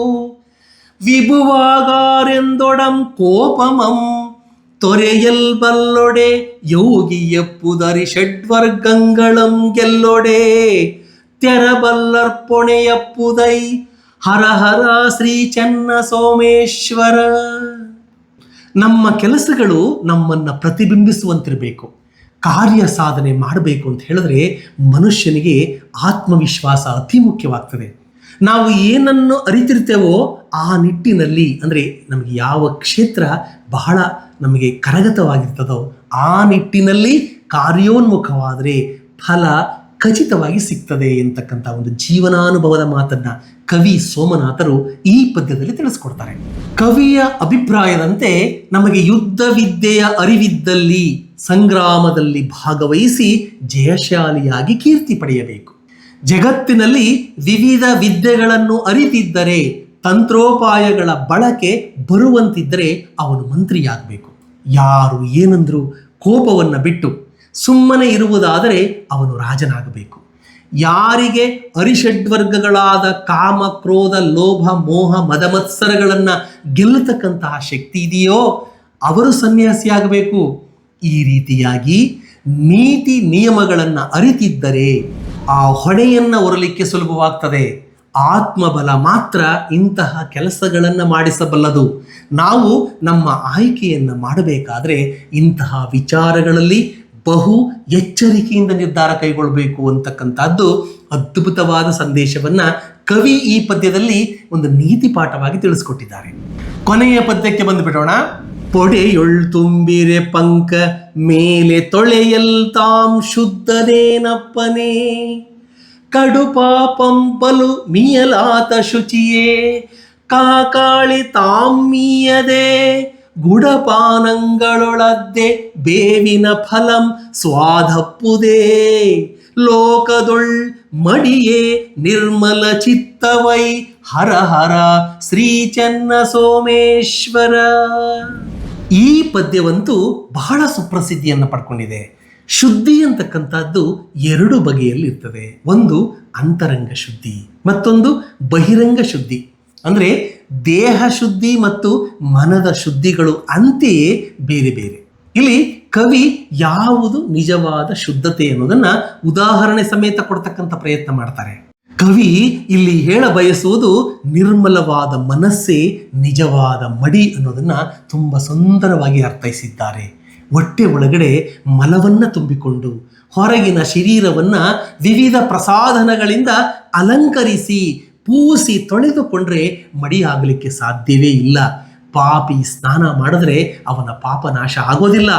ಕೋಪಮಂ ತೊರೆಯಲ್ ಬಲ್ಲೊಡೆ ಯೋಗಿಯಪ್ಪುದರಿ ಷಡ್ವರ್ಗಂಗಳಂ ಗೆಲ್ಲೊಡೆ ತೆರಬಲ್ಲರ್ಪೊಣೆಯಪ್ಪುದೈ ಹರ ಹರ ಶ್ರೀ ಚನ್ನ ಸೋಮೇಶ್ವರ ನಮ್ಮ ಕೆಲಸಗಳು ನಮ್ಮನ್ನು ಪ್ರತಿಬಿಂಬಿಸುವಂತಿರಬೇಕು. ಕಾರ್ಯ ಸಾಧನೆ ಮಾಡಬೇಕು ಅಂತ ಹೇಳಿದ್ರೆ ಮನುಷ್ಯನಿಗೆ ಆತ್ಮವಿಶ್ವಾಸ ಅತಿ ಮುಖ್ಯವಾಗ್ತದೆ. ನಾವು ಏನನ್ನು ಅರಿತಿರ್ತೇವೋ ಆ ನಿಟ್ಟಿನಲ್ಲಿ ಅಂದರೆ ನಮಗೆ ಯಾವ ಕ್ಷೇತ್ರ ಬಹಳ ನಮಗೆ ಕರಗತವಾಗಿರ್ತದೋ ಆ ನಿಟ್ಟಿನಲ್ಲಿ ಕಾರ್ಯೋನ್ಮುಖವಾದರೆ ಫಲ ಖಚಿತವಾಗಿ ಸಿಗ್ತದೆ ಎಂತಕ್ಕಂಥ ಒಂದು ಜೀವನಾನುಭವದ ಮಾತನ್ನ ಕವಿ ಸೋಮನಾಥರು ಈ ಪದ್ಯದಲ್ಲಿ ತಿಳಿಸ್ಕೊಡ್ತಾರೆ. ಕವಿಯ ಅಭಿಪ್ರಾಯದಂತೆ ನಮಗೆ ಯುದ್ಧ ವಿದ್ಯೆಯ ಅರಿವಿದ್ದಲ್ಲಿ ಸಂಗ್ರಾಮದಲ್ಲಿ ಭಾಗವಹಿಸಿ ಜಯಶಾಲಿಯಾಗಿ ಕೀರ್ತಿ ಪಡೆಯಬೇಕು. ಜಗತ್ತಿನಲ್ಲಿ ವಿವಿಧ ವಿದ್ಯೆಗಳನ್ನು ಅರಿತಿದ್ದರೆ, ತಂತ್ರೋಪಾಯಗಳ ಬಳಕೆ ಬರುವಂತಿದ್ದರೆ ಅವನು ಮಂತ್ರಿಯಾಗಬೇಕು. ಯಾರು ಏನಂದ್ರು ಕೋಪವನ್ನು ಬಿಟ್ಟು ಸುಮ್ಮನೆ ಇರುವುದಾದರೆ ಅವನು ರಾಜನಾಗಬೇಕು. ಯಾರಿಗೆ ಅರಿಷಡ್ವರ್ಗಗಳಾದ ಕಾಮ, ಕ್ರೋಧ, ಲೋಭ, ಮೋಹ, ಮದಮತ್ಸರಗಳನ್ನು ಗೆಲ್ಲತಕ್ಕಂತಹ ಶಕ್ತಿ ಇದೆಯೋ, ಅವರು ಸನ್ಯಾಸಿಯಾಗಬೇಕು ಈ ರೀತಿಯಾಗಿ ನೀತಿ ನಿಯಮಗಳನ್ನು ಅರಿತಿದ್ದರೆ ಆ ಹೊಣೆಯನ್ನು ಹೊರಲಿಕ್ಕೆ ಸುಲಭವಾಗ್ತದೆ. ಆತ್ಮಬಲ ಮಾತ್ರ ಇಂತಹ ಕೆಲಸಗಳನ್ನು ಮಾಡಿಸಬಲ್ಲದು. ನಾವು ನಮ್ಮ ಆಯ್ಕೆಯನ್ನು ಮಾಡಬೇಕಾದ್ರೆ ಇಂತಹ ವಿಚಾರಗಳಲ್ಲಿ ಬಹು ಎಚ್ಚರಿಕೆಯಿಂದ ನಿರ್ಧಾರ ಕೈಗೊಳ್ಳಬೇಕು ಅಂತಕ್ಕಂಥದ್ದು ಅದ್ಭುತವಾದ ಸಂದೇಶವನ್ನ ಕವಿ ಈ ಪದ್ಯದಲ್ಲಿ ಒಂದು ನೀತಿ ಪಾಠವಾಗಿ ತಿಳಿಸ್ಕೊಟ್ಟಿದ್ದಾರೆ. ಕೊನೆಯ ಪದ್ಯಕ್ಕೆ ಬಂದುಬಿಡೋಣ. ಪೊಡೆಯೊಳ್ ತುಂಬಿರೆ ಪಂಕ, ಮೇಲೆ ತೊಳೆಯಲ್ ತಾಂ ಶುದ್ಧನೇನಪ್ಪನೇ. ಕಡು ಪಾಪಂ ಬಲು ಮೀಯಲಾತ ಶುಚಿಯೇ, ಕಾಕಾಳಿ ತಾಂ ಮೀಯದೆ. ಗುಡಪಾನಂಗಳೊಳದ್ದೆ ಬೇವಿನ ಫಲಂ ಸ್ವಾದಪ್ಪುದೇ. ಲೋಕದೊಳ್ ಮಡಿಯೇ ನಿರ್ಮಲ ಚಿತ್ತವೈ ಹರ ಹರ ಶ್ರೀ ಚೆನ್ನ ಸೋಮೇಶ್ವರ. ಈ ಪದ್ಯವಂತೂ ಬಹಳ ಸುಪ್ರಸಿದ್ಧಿಯನ್ನು ಪಡ್ಕೊಂಡಿದೆ. ಶುದ್ಧಿ ಅಂತಕ್ಕಂಥದ್ದು ಎರಡು ಬಗೆಯಲ್ಲಿ ಇರ್ತದೆ ಒಂದು ಅಂತರಂಗ ಶುದ್ಧಿ, ಮತ್ತೊಂದು ಬಹಿರಂಗ ಶುದ್ಧಿ. ಅಂದರೆ ದೇಹ ಶುದ್ಧಿ ಮತ್ತು ಮನದ ಶುದ್ಧಿಗಳು ಅಂತೆಯೇ ಬೇರೆ ಬೇರೆ. ಇಲ್ಲಿ ಕವಿ ಯಾವುದು ನಿಜವಾದ ಶುದ್ಧತೆ ಅನ್ನೋದನ್ನು ಉದಾಹರಣೆ ಸಮೇತ ಕೊಡ್ತಕ್ಕಂಥ ಪ್ರಯತ್ನ ಮಾಡ್ತಾರೆ. ಕವಿ ಇಲ್ಲಿ ಹೇಳ ಬಯಸುವುದು ನಿರ್ಮಲವಾದ ಮನಸ್ಸೇ ನಿಜವಾದ ಮಡಿ ಅನ್ನೋದನ್ನ ತುಂಬ ಸುಂದರವಾಗಿ ಅರ್ಥೈಸಿದ್ದಾರೆ. ಹೊಟ್ಟೆ ಒಳಗಡೆ ಮಲವನ್ನ ತುಂಬಿಕೊಂಡು, ಹೊರಗಿನ ಶರೀರವನ್ನು ವಿವಿಧ ಪ್ರಸಾಧನಗಳಿಂದ ಅಲಂಕರಿಸಿ, ಪೂಸಿ ತೊಳೆದುಕೊಂಡ್ರೆ ಮಡಿ ಆಗಲಿಕ್ಕೆ ಸಾಧ್ಯವೇ ಇಲ್ಲ. ಪಾಪಿ ಸ್ನಾನ ಮಾಡಿದ್ರೆ ಅವನ ಪಾಪ ನಾಶ ಆಗೋದಿಲ್ಲ.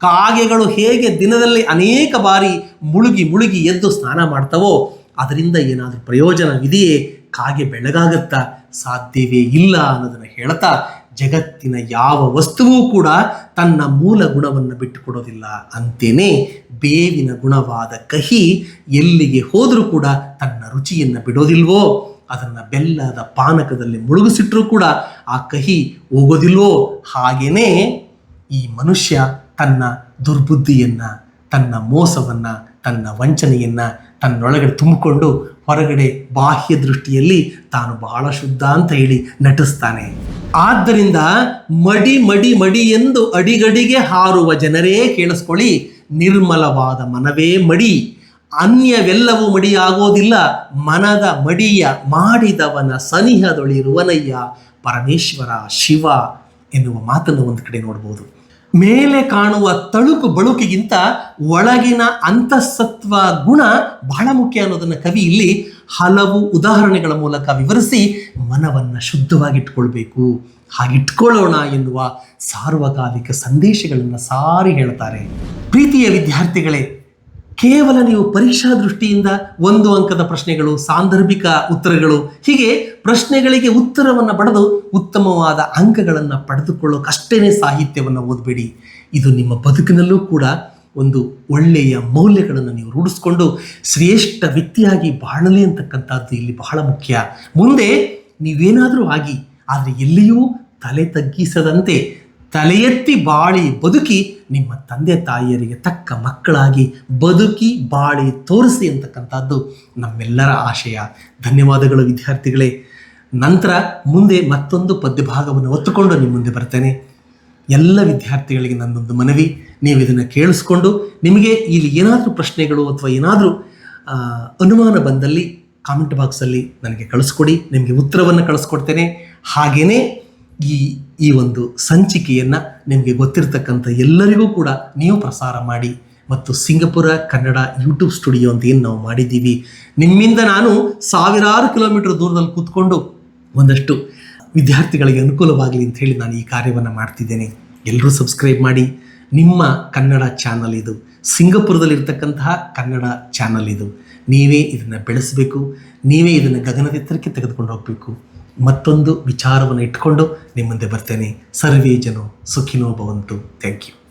ಕಾಗೆಗಳು ಹೇಗೆ ದಿನದಲ್ಲಿ ಅನೇಕ ಬಾರಿ ಮುಳುಗಿ ಮುಳುಗಿ ಎದ್ದು ಸ್ನಾನ ಮಾಡ್ತವೋ ಅದರಿಂದ ಏನಾದರೂ ಪ್ರಯೋಜನವಿದೆಯೇ ಕಾಗೆ ಬೆಳಗಾಗತ್ತಾ? ಸಾಧ್ಯವೇ ಇಲ್ಲ ಅನ್ನೋದನ್ನು ಹೇಳ್ತಾ ಜಗತ್ತಿನ ಯಾವ ವಸ್ತುವೂ ಕೂಡ ತನ್ನ ಮೂಲ ಗುಣವನ್ನು ಬಿಟ್ಟುಕೊಡೋದಿಲ್ಲ ಅಂತೇನೆ ಬೇವಿನ ಗುಣವಾದ ಕಹಿ ಎಲ್ಲಿಗೆ ಹೋದರೂ ಕೂಡ ತನ್ನ ರುಚಿಯನ್ನು ಬಿಡೋದಿಲ್ವೋ? ಅದನ್ನು ಬೆಲ್ಲದ ಪಾನಕದಲ್ಲಿ ಮುಳುಗಿಸಿಟ್ಟರೂ ಕೂಡ ಆ ಕಹಿ ಹೋಗೋದಿಲ್ವೋ? ಹಾಗೇನೇ ಈ ಮನುಷ್ಯ ತನ್ನ ದುರ್ಬುದ್ಧಿಯನ್ನು, ತನ್ನ ಮೋಸವನ್ನು ತನ್ನ ವಂಚನೆಯನ್ನು ತನ್ನೊಳಗಡೆ ತುಂಬಿಕೊಂಡು ಹೊರಗಡೆ ಬಾಹ್ಯ ದೃಷ್ಟಿಯಲ್ಲಿ ತಾನು ಬಹಳ ಶುದ್ಧ ಅಂತ ಹೇಳಿ ನಟಿಸ್ತಾನೆ. ಆದ್ದರಿಂದ ಮಡಿ ಮಡಿ ಮಡಿ ಎಂದು ಅಡಿಗಡಿಗೆ ಹಾರುವ ಜನರೇ ಕೇಳಿಸ್ಕೊಳ್ಳಿ, ನಿರ್ಮಲವಾದ ಮನವೇ ಮಡಿ. ಅನ್ಯವೆಲ್ಲವೂ ಮಡಿಯಾಗೋದಿಲ್ಲ, ಮನದ ಮಡಿಯ ಮಾಡಿದವನ ಸನಿಹದೊಳಿರುವನಯ್ಯ ಪರಮೇಶ್ವರ ಶಿವ ಎನ್ನುವ ಮಾತನ್ನು ಒಂದು ಕಡೆ ನೋಡ್ಬೋದು. ಮೇಲೆ ಕಾಣುವ ತಳುಕು ಬಳುಕಿಗಿಂತ ಒಳಗಿನ ಅಂತಸತ್ವ ಗುಣ ಬಹಳ ಮುಖ್ಯ ಅನ್ನೋದನ್ನು ಕವಿ ಇಲ್ಲಿ ಹಲವು ಉದಾಹರಣೆಗಳ ಮೂಲಕ ವಿವರಿಸಿ ಮನವನ್ನು ಶುದ್ಧವಾಗಿಟ್ಕೊಳ್ಬೇಕು. ಹಾಗಿಟ್ಕೊಳ್ಳೋಣ ಎನ್ನುವ ಸಾರ್ವಕಾಲಿಕ ಸಂದೇಶಗಳನ್ನು ಸಾರಿ ಹೇಳ್ತಾರೆ. ಪ್ರೀತಿಯ ವಿದ್ಯಾರ್ಥಿಗಳೇ ಕೇವಲ ನೀವು ಪರೀಕ್ಷಾ ದೃಷ್ಟಿಯಿಂದ ಒಂದು ಅಂಕದ ಪ್ರಶ್ನೆಗಳು, ಸಾಂದರ್ಭಿಕ ಉತ್ತರಗಳು, ಹೀಗೆ ಪ್ರಶ್ನೆಗಳಿಗೆ ಉತ್ತರವನ್ನು ಪಡೆದು ಉತ್ತಮವಾದ ಅಂಕಗಳನ್ನು ಪಡೆದುಕೊಳ್ಳೋಕಷ್ಟೇ ಸಾಹಿತ್ಯವನ್ನು ಓದಬೇಡಿ. ಇದು ನಿಮ್ಮ ಬದುಕಿನಲ್ಲೂ ಕೂಡ ಒಂದು ಒಳ್ಳೆಯ ಮೌಲ್ಯಗಳನ್ನು ನೀವು ರೂಢಿಸ್ಕೊಂಡು ಶ್ರೇಷ್ಠ ವ್ಯಕ್ತಿಯಾಗಿ ಬಾಳಲಿ ಅಂತಕ್ಕಂಥದ್ದು ಇಲ್ಲಿ ಬಹಳ ಮುಖ್ಯ. ಮುಂದೆ ನೀವೇನಾದರೂ ಆಗಿ, ಆದರೆ ಎಲ್ಲಿಯೂ ತಲೆ ತಗ್ಗಿಸದಂತೆ ತಲೆ ಎತ್ತಿ ಬಾಳಿ ಬದುಕಿ ನಿಮ್ಮ ತಂದೆ ತಾಯಿಯರಿಗೆ ತಕ್ಕ ಮಕ್ಕಳಾಗಿ ಬದುಕಿ ಬಾಳಿ ತೋರಿಸಿ ಅಂತಕ್ಕಂಥದ್ದು ನಮ್ಮೆಲ್ಲರ ಆಶಯ. ಧನ್ಯವಾದಗಳು ವಿದ್ಯಾರ್ಥಿಗಳೇ. ನಂತರ ಮುಂದೆ ಮತ್ತೊಂದು ಪದ್ಯಭಾಗವನ್ನು ಒತ್ತುಕೊಂಡು ನಿಮ್ಮ ಮುಂದೆ ಬರ್ತೇನೆ. ಎಲ್ಲ ವಿದ್ಯಾರ್ಥಿಗಳಿಗೆ ನನ್ನೊಂದು ಮನವಿ. ನೀವು ಇದನ್ನು ಕೇಳಿಸ್ಕೊಂಡು ನಿಮಗೆ ಇಲ್ಲಿ ಏನಾದರೂ ಪ್ರಶ್ನೆಗಳು ಅಥವಾ ಏನಾದರೂ ಅನುಮಾನ ಬಂದಲ್ಲಿ ಕಾಮೆಂಟ್ ಬಾಕ್ಸಲ್ಲಿ ನನಗೆ ಕಳಿಸ್ಕೊಡಿ. ನಿಮಗೆ ಉತ್ತರವನ್ನು ಕಳಿಸ್ಕೊಡ್ತೇನೆ. ಹಾಗೆಯೇ ಈ ಈ ಒಂದು ಸಂಚಿಕೆಯನ್ನು ನಿಮಗೆ ಗೊತ್ತಿರತಕ್ಕಂಥ ಎಲ್ಲರಿಗೂ ಕೂಡ ನೀವು ಪ್ರಸಾರ ಮಾಡಿ ಮತ್ತು ಸಿಂಗಪುರ ಕನ್ನಡ ಯೂಟ್ಯೂಬ್ ಸ್ಟುಡಿಯೋ ಅಂತ ಏನು ನಾವು ಮಾಡಿದ್ದೀವಿ. ನಿಮ್ಮಿಂದ ನಾನು ಸಾವಿರಾರು ಕಿಲೋಮೀಟರ್ ದೂರದಲ್ಲಿ ಕೂತ್ಕೊಂಡು ಒಂದಷ್ಟು ವಿದ್ಯಾರ್ಥಿಗಳಿಗೆ ಅನುಕೂಲವಾಗಲಿ ಅಂತ ಹೇಳಿ ನಾನು ಈ ಕಾರ್ಯವನ್ನು ಮಾಡ್ತಿದ್ದೇನೆ. ಎಲ್ಲರೂ ಸಬ್ಸ್ಕ್ರೈಬ್ ಮಾಡಿ. ನಿಮ್ಮ ಕನ್ನಡ ಚಾನಲ್ ಇದು. ಸಿಂಗಪುರದಲ್ಲಿರ್ತಕ್ಕಂತಹ ಕನ್ನಡ ಚಾನಲ್ ಇದು. ನೀವೇ ಇದನ್ನು ಬೆಳೆಸಬೇಕು. ನೀವೇ ಇದನ್ನು ಗಗನದೆತ್ತರಕ್ಕೆ ತೆಗೆದುಕೊಂಡು ಹೋಗಬೇಕು. ಮತ್ತೊಂದು ವಿಚಾರವನ್ನು ಇಟ್ಕೊಂಡು ನಿಮ್ಮ ಮುಂದೆ ಬರ್ತೇನೆ. ಸರ್ವೇ ಜನ ಸುಖಿನೋ ಭವಂತು. Thank you